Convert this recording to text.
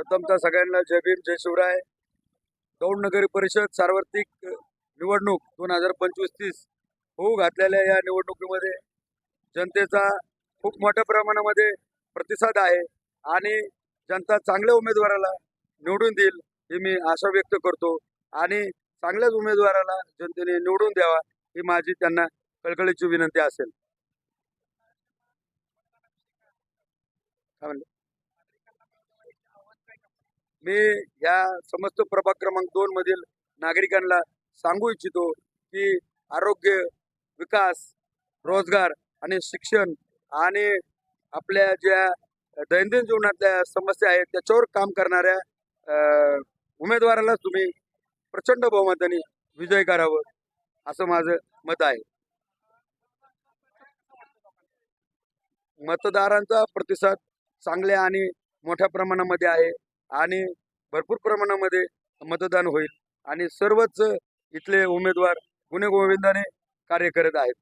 प्रथमतः सगळ्यांना जय भीम जय शिवराय. दौंड नगरी परिषद सार्वत्रिक निवडणूक दोन हजार पंचवीस तीस होऊ घातलेल्या या निवडणुकीमध्ये जनतेचा खूप मोठ्या प्रमाणामध्ये प्रतिसाद आहे आणि जनता चांगल्या उमेदवाराला निवडून देईल ही मी आशा व्यक्त करतो. आणि चांगल्याच उमेदवाराला जनतेने निवडून द्यावा ही माझी त्यांना कळकळीची विनंती असेल. काय मी या समस्त प्रभाग क्रमांक दोन मधील नागरिकांना सांगू इच्छितो की आरोग्य विकास रोजगार आणि शिक्षण आणि आपल्या ज्या दैनंदिन जीवनातल्या समस्या आहेत त्याच्यावर काम करणाऱ्या उमेदवाराला तुम्ही प्रचंड बहुमताने विजय करावं असं माझं मत आहे. मतदारांचा प्रतिसाद चांगल्या आणि मोठ्या प्रमाणामध्ये आहे. आणि भरपूर प्रमाणामध्ये मतदान होईल. आणि सर्वच इथले उमेदवार गुन्हेगोविंदाने कार्य करत आहेत.